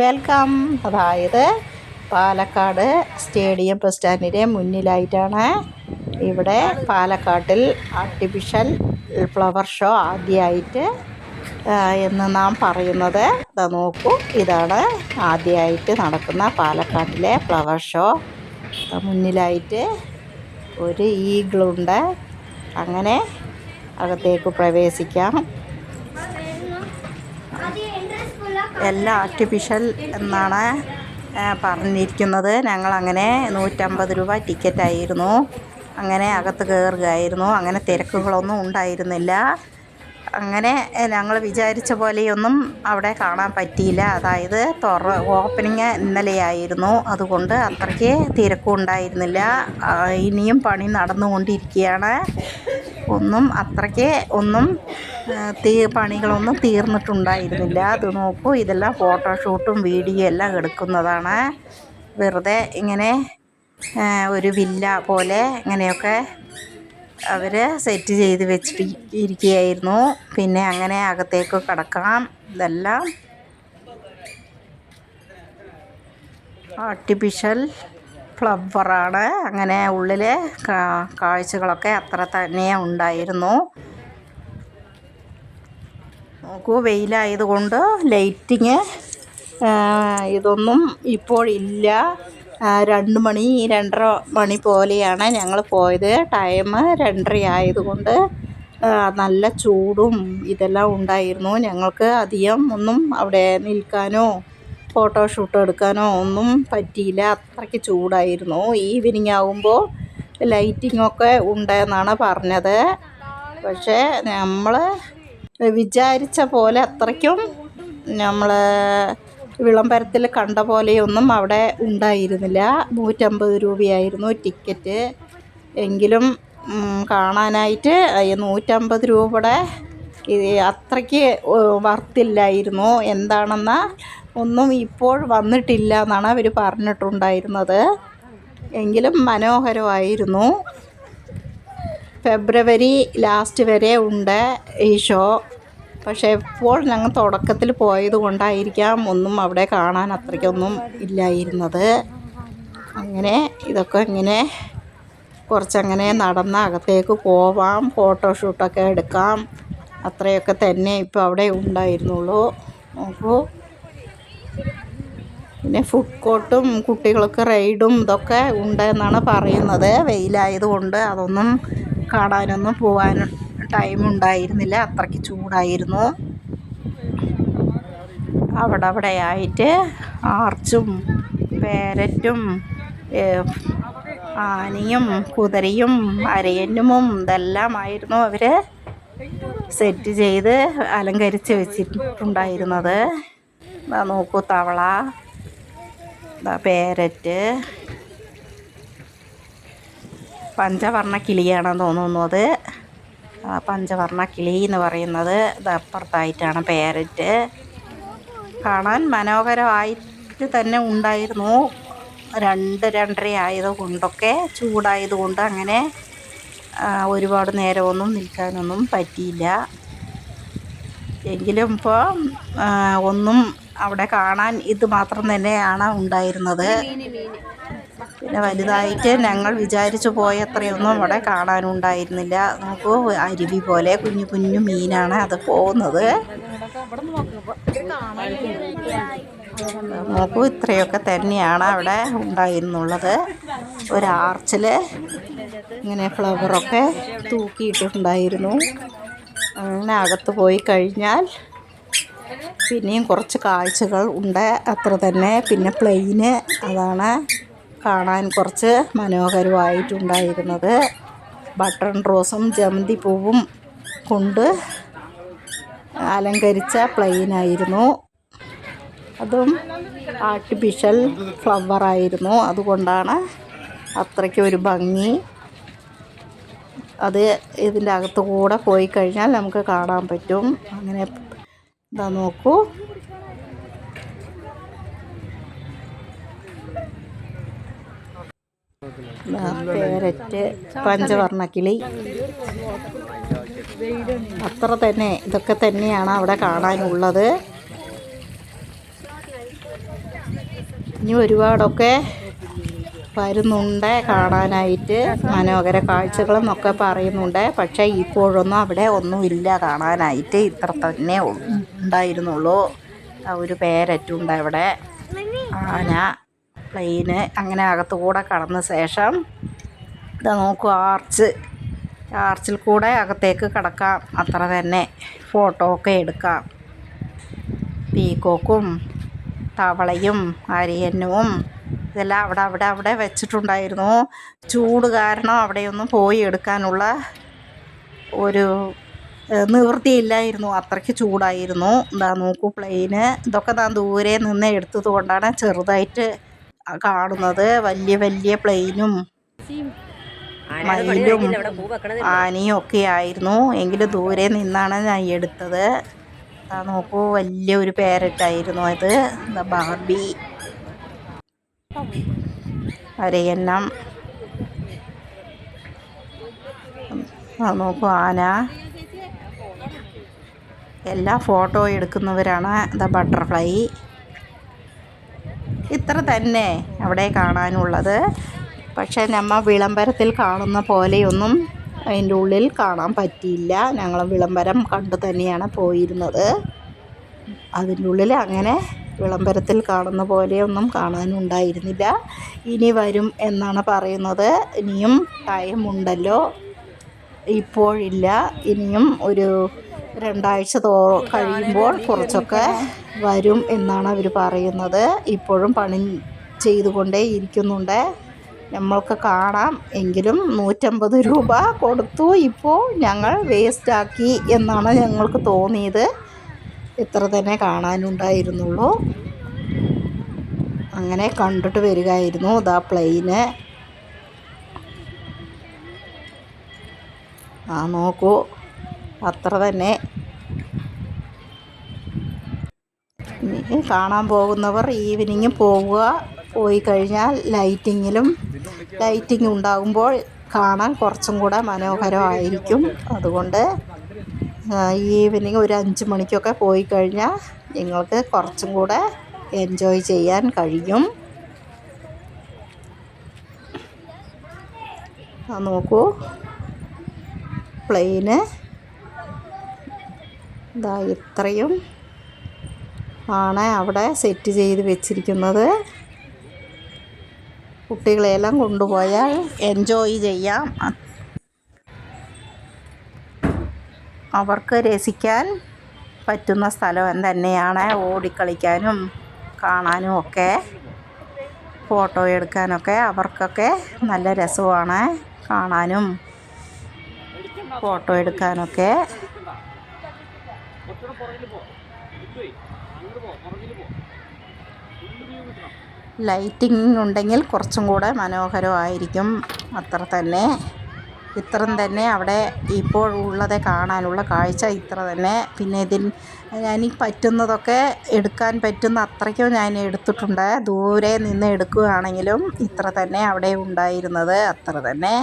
Welcome. അതായത് Palakkad stadium bus സ്റ്റാൻഡിന്റെ മുന്നിലായിട്ടാണ് ഇവിടെ പാലക്കാട്ടിൽ ആർട്ടിഫിഷ്യൽ ഫ്ലവർ ഷോ ആദ്യമായിട്ട് എന്ന് നാം പറയുന്നത്. ഇതാ നോക്കൂ ഇതാണ് ആദ്യമായിട്ട് നടക്കുന്ന പാലക്കാട്ടിലെ ഫ്ലവർ ഷോ മുന്നിലായിട്ട് ഒരു ഈഗിളുണ്ട് അങ്ങനെ അകത്തേക്ക് പ്രവേശിക്കാം. എല്ലാം ആർട്ടിഫിഷ്യൽ എന്നാണ് പറഞ്ഞിരിക്കുന്നത്. ഞങ്ങളങ്ങനെ നൂറ്റമ്പത് രൂപ ടിക്കറ്റായിരുന്നു അങ്ങനെ അകത്ത് കയറുകയായിരുന്നു അങ്ങനെ തിരക്കുകളൊന്നും ഉണ്ടായിരുന്നില്ല. അങ്ങനെ ഞങ്ങൾ വിചാരിച്ച പോലെയൊന്നും അവിടെ കാണാൻ പറ്റിയില്ല. അതായത് തുറ ഓപ്പണിങ് ഇന്നലെയായിരുന്നു. അതുകൊണ്ട് അത്രയ്ക്ക് തിരക്കും ഉണ്ടായിരുന്നില്ല. ഇനിയും പണി നടന്നുകൊണ്ടിരിക്കുകയാണ്. ഒന്നും അത്രയ്ക്ക് ഒന്നും തീ പണികളൊന്നും തീർന്നിട്ടുണ്ടായിരുന്നില്ല. അത് നോക്കൂ ഇതെല്ലാം ഫോട്ടോഷൂട്ടും വീഡിയോ എല്ലാം എടുക്കുന്നതാണ്. വെറുതെ ഇങ്ങനെ ഒരു വില്ല പോലെ ഇങ്ങനെയൊക്കെ അവർ സെറ്റ് ചെയ്ത് വെച്ചിട്ട് ഇരിക്കുകയായിരുന്നു. പിന്നെ അങ്ങനെ അകത്തേക്ക് കടക്കാം. ഇതെല്ലാം ആർട്ടിഫിഷ്യൽ ഫ്ലവറാണ് അങ്ങനെ ഉള്ളിലെ കാഴ്ചകളൊക്കെ അത്ര തന്നെ ഉണ്ടായിരുന്നു. നോക്കൂ വെയിലായതുകൊണ്ട് ലൈറ്റിങ് ഇതൊന്നും ഇപ്പോഴില്ല. രണ്ട് മണി രണ്ടര മണി പോലെയാണ് ഞങ്ങൾ പോയത്. ടൈം രണ്ടര ആയതുകൊണ്ട് നല്ല ചൂടും ഇതെല്ലാം ഉണ്ടായിരുന്നു. ഞങ്ങൾക്ക് അധികം ഒന്നും അവിടെ നിൽക്കാനോ ഫോട്ടോഷൂട്ട് എടുക്കാനോ ഒന്നും പറ്റിയില്ല. അത്രയ്ക്ക് ചൂടായിരുന്നു. ഈവനിങ് ആകുമ്പോൾ ലൈറ്റിങ്ങൊക്കെ ഉണ്ടെന്നാണ് പറഞ്ഞത്. പക്ഷേ നമ്മൾ വിചാരിച്ച പോലെ അത്രയ്ക്കും നമ്മൾ വിളംബരത്തിൽ കണ്ട പോലെയൊന്നും അവിടെ ഉണ്ടായിരുന്നില്ല. നൂറ്റമ്പത് രൂപയായിരുന്നു ടിക്കറ്റ്. എങ്കിലും കാണാനായിട്ട് നൂറ്റമ്പത് രൂപയുടെ അത്രയ്ക്ക് വർത്തില്ലായിരുന്നു. എന്താണെന്ന ഒന്നും ഇപ്പോൾ വന്നിട്ടില്ല എന്നാണ് അവർ പറഞ്ഞിട്ടുണ്ടായിരുന്നത്. എങ്കിലും മനോഹരമായിരുന്നു. ഫെബ്രുവരി ലാസ്റ്റ് വരെ ഉണ്ട് ഈ ഷോ. പക്ഷേ ഇപ്പോൾ ഞങ്ങൾ തുടക്കത്തിൽ പോയത് കൊണ്ടായിരിക്കാം ഒന്നും അവിടെ കാണാൻ അത്രയ്ക്കൊന്നും ഇല്ലായിരുന്നത്. അങ്ങനെ ഇതൊക്കെ ഇങ്ങനെ കുറച്ചങ്ങനെ നടന്ന് അകത്തേക്ക് പോവാം ഫോട്ടോഷൂട്ടൊക്കെ എടുക്കാം. അത്രയൊക്കെ തന്നെ ഇപ്പോൾ അവിടെ ഉണ്ടായിരുന്നുള്ളൂ. നോക്കൂ. പിന്നെ ഫുഡ് കോർട്ടും കുട്ടികൾക്ക് റൈഡും ഇതൊക്കെ ഉണ്ടെന്നാണ് പറയുന്നത്. വെയിലായതുകൊണ്ട് അതൊന്നും കാണാനൊന്നും പോകാൻ ടൈം ഉണ്ടായിരുന്നില്ല. അത്രയ്ക്ക് ചൂടായിരുന്നു. അവിടെ അവിടെ ആയിട്ട് ആർച്ചും പേരറ്റും ആനയും കുതിരയും അരയന്നുമും ഇതെല്ലാമായിരുന്നു അവർ സെറ്റ് ചെയ്ത് അലങ്കരിച്ച് വെച്ചിട്ടുണ്ടായിരുന്നത്. ദാ നോക്കൂ തവള ദാ പേരറ്റ് പഞ്ചവർണ കിളിയാണെന്ന് തോന്നുന്നു അത്. പഞ്ചവർണ കിളി എന്ന് പറയുന്നത് അപ്പുറത്തായിട്ടാണ് പേരറ്റ് കാണാൻ മനോഹരമായിട്ട് തന്നെ ഉണ്ടായിരുന്നു. രണ്ട് രണ്ടര ആയത് കൊണ്ടൊക്കെ ചൂടായതുകൊണ്ട് അങ്ങനെ ഒരുപാട് നേരമൊന്നും നിൽക്കാനൊന്നും പറ്റിയില്ല. എങ്കിലും ഇപ്പോൾ ഒന്നും അവിടെ കാണാൻ ഇത് മാത്രം തന്നെയാണ് ഉണ്ടായിരുന്നത്. പിന്നെ വലുതായിട്ട് ഞങ്ങൾ വിചാരിച്ചു പോയത്രയൊന്നും അവിടെ കാണാനുണ്ടായിരുന്നില്ല. നമുക്ക് അരുവി പോലെ കുഞ്ഞു കുഞ്ഞു മീനാണ് അത് പോകുന്നത്. നോക്കൂ ഇത്രയൊക്കെ തന്നെയാണ് അവിടെ ഉണ്ടായിരുന്നുള്ളത്. ഒരാർച്ചിൽ ഇങ്ങനെ ഫ്ലവറൊക്കെ തൂക്കിയിട്ടുണ്ടായിരുന്നു. അങ്ങനെ അകത്ത് പോയി കഴിഞ്ഞാൽ പിന്നെയും കുറച്ച് കാഴ്ചകൾ ഉണ്ട്. അത്ര തന്നെ. പിന്നെ പ്ലെയിന് അതാണ്. കാണാൻ കുറച്ച് മനോഹരമായിട്ടുണ്ടായിരുന്നത്. ബട്ടൺ റോസും ജമന്തി പൂവും കൊണ്ട് അലങ്കരിച്ച പ്ലെയിനായിരുന്നു അതും ആർട്ടിഫിഷ്യൽ ഫ്ലവറായിരുന്നു അതുകൊണ്ടാണ് അത്രയ്ക്ക് ഒരു ഭംഗി. അത് ഇതിന്റെ അകത്ത് കൂടെ പോയി കഴിഞ്ഞാൽ നമുക്ക് കാണാൻ പറ്റും. അങ്ങനെ ഇതാ നോക്കൂ. പേരറ്റ് പഞ്ചവർണ കിളി അത്ര തന്നെ ഇതൊക്കെ തന്നെയാണ് അവിടെ കാണാനുള്ളത്. ഇനി ഒരുപാടൊക്കെ വരുന്നുണ്ട് കാണാനായിട്ട്. മനോഹര കാഴ്ചകളും ഒക്കെ പറയുന്നുണ്ട്. പക്ഷേ ഇപ്പോഴൊന്നും അവിടെ ഒന്നുമില്ല കാണാനായിട്ട്. ഇത്ര തന്നെ ഉണ്ടായിരുന്നുള്ളൂ. ഒരു പേരറ്റുണ്ട് അവിടെ. ആന. പ്ലെയിന് അങ്ങനെ അകത്തുകൂടെ കടന്ന ശേഷം ഇതാ നോക്കൂ ആർച്ച് ആർച്ചിൽ കൂടെ അകത്തേക്ക് കടക്കാം. അത്ര തന്നെ ഫോട്ടോ ഒക്കെ എടുക്കാം. പീക്കോക്കും തവളയും അരിയന്നവും ഇതെല്ലാം അവിടെ അവിടെ അവിടെ വെച്ചിട്ടുണ്ടായിരുന്നു. ചൂട് കാരണം അവിടെയൊന്നും പോയി എടുക്കാനുള്ള ഒരു നിവൃത്തിയില്ലായിരുന്നു. അത്രയ്ക്ക് ചൂടായിരുന്നു. എന്താ നോക്കൂ പ്ലെയിന് ഇതൊക്കെ ഞാൻ ദൂരെ നിന്ന് എടുത്തത് കൊണ്ടാണ് ചെറുതായിട്ട് കാണുന്നത്. വലിയ വലിയ പ്ലെയിനും മയിലും ആനയും ഒക്കെ ആയിരുന്നു. എങ്കിലും ദൂരെ നിന്നാണ് ഞാൻ എടുത്തത്. നോക്കൂ വലിയൊരു പാരറ്റായിരുന്നു അത്. ബാർബി. ആ നോക്കൂ ആന. എല്ലാ ഫോട്ടോ എടുക്കുന്നവരാണ് ദ ബട്ടർഫ്ലൈ. ഇത്ര തന്നെ അവിടെ കാണാനുള്ളത്. പക്ഷേ നമ്മൾ വിളംബരത്തിൽ കാണുന്ന പോലെയൊന്നും അതിന്റെ ഉള്ളിൽ കാണാൻ പറ്റിയില്ല. ഞങ്ങൾ വിളംബരം കണ്ടു തന്നെയാണ് പോയിരുന്നത്. അതിന്റെ ഉള്ളിൽ അങ്ങനെ വിളംബരത്തിൽ കാണുന്ന പോലെയൊന്നും കാണാനുണ്ടായിരുന്നില്ല. ഇനി വരും എന്നാണ് പറയുന്നത്. ഇനിയും ടൈമുണ്ടല്ലോ ഇപ്പോഴില്ല. ഇനിയും ഒരു രണ്ടാഴ്ച തോ കഴിയുമ്പോൾ കുറച്ചൊക്കെ വരും എന്നാണ് അവർ പറയുന്നത്. ഇപ്പോഴും പണി ചെയ്തുകൊണ്ടേ ഇരിക്കുന്നുണ്ട്. നമ്മൾക്ക് കാണാം. എങ്കിലും നൂറ്റമ്പത് രൂപ കൊടുത്തു. ഇപ്പോൾ ഞങ്ങൾ വേസ്റ്റാക്കി എന്നാണ് ഞങ്ങൾക്ക് തോന്നിയത്. ഇത്ര തന്നെ കാണാനുണ്ടായിരുന്നുള്ളൂ. അങ്ങനെ കണ്ടിട്ട് വരികയായിരുന്നു ഇതാ പ്ലെയിന് ആ നോക്കൂ. അത്ര തന്നെ. കാണാൻ പോകുന്നവർ ഈവനിങ് പോവുക. പോയി കഴിഞ്ഞാൽ ലൈറ്റിങ്ങിലും ലൈറ്റിംഗ് ഉണ്ടാകുമ്പോൾ കാണാൻ കുറച്ചും കൂടെ മനോഹരമായിരിക്കും. അതുകൊണ്ട് ഈവനിങ് ഒരു അഞ്ച് മണിക്കൊക്കെ പോയി കഴിഞ്ഞാൽ നിങ്ങൾക്ക് കുറച്ചും കൂടെ എൻജോയ് ചെയ്യാൻ കഴിയും. നോക്കൂ. പ്ലെയിന് ഇതാ ഇത്രയും ആണ് അവിടെ സെറ്റ് ചെയ്ത് വെച്ചിരിക്കുന്നത്. കുട്ടികളെയെല്ലാം കൊണ്ടുപോയാൽ എൻജോയ് ചെയ്യാം. അവർക്ക് രസിക്കാൻ പറ്റുന്ന സ്ഥലം തന്നെയാണ് ഓടിക്കളിക്കാനും കാണാനും ഒക്കെ. ഫോട്ടോ എടുക്കാനൊക്കെ അവർക്കൊക്കെ നല്ല രസമാണ് കാണാനും. ഫോട്ടോ എടുക്കാനൊക്കെ. ലൈറ്റിംഗ് ഉണ്ടെങ്കിൽ കുറച്ചും കൂടെ മനോഹരമായിരിക്കും. അത്ര തന്നെ. ഇത്രയും തന്നെ അവിടെ ഇപ്പോൾ ഉള്ളത് കാണാനുള്ള കാഴ്ച ഇത്ര തന്നെ. പിന്നെ ഇതിൽ എനിക്ക് പറ്റുന്നതൊക്കെ എടുക്കാൻ പറ്റുന്ന അത്രയ്ക്കും ഞാൻ എടുത്തിട്ടുണ്ട്. ദൂരെ നിന്ന് എടുക്കുകയാണെങ്കിലും ഇത്ര തന്നെ അവിടെ ഉണ്ടായിരുന്നത് അത്ര തന്നെ.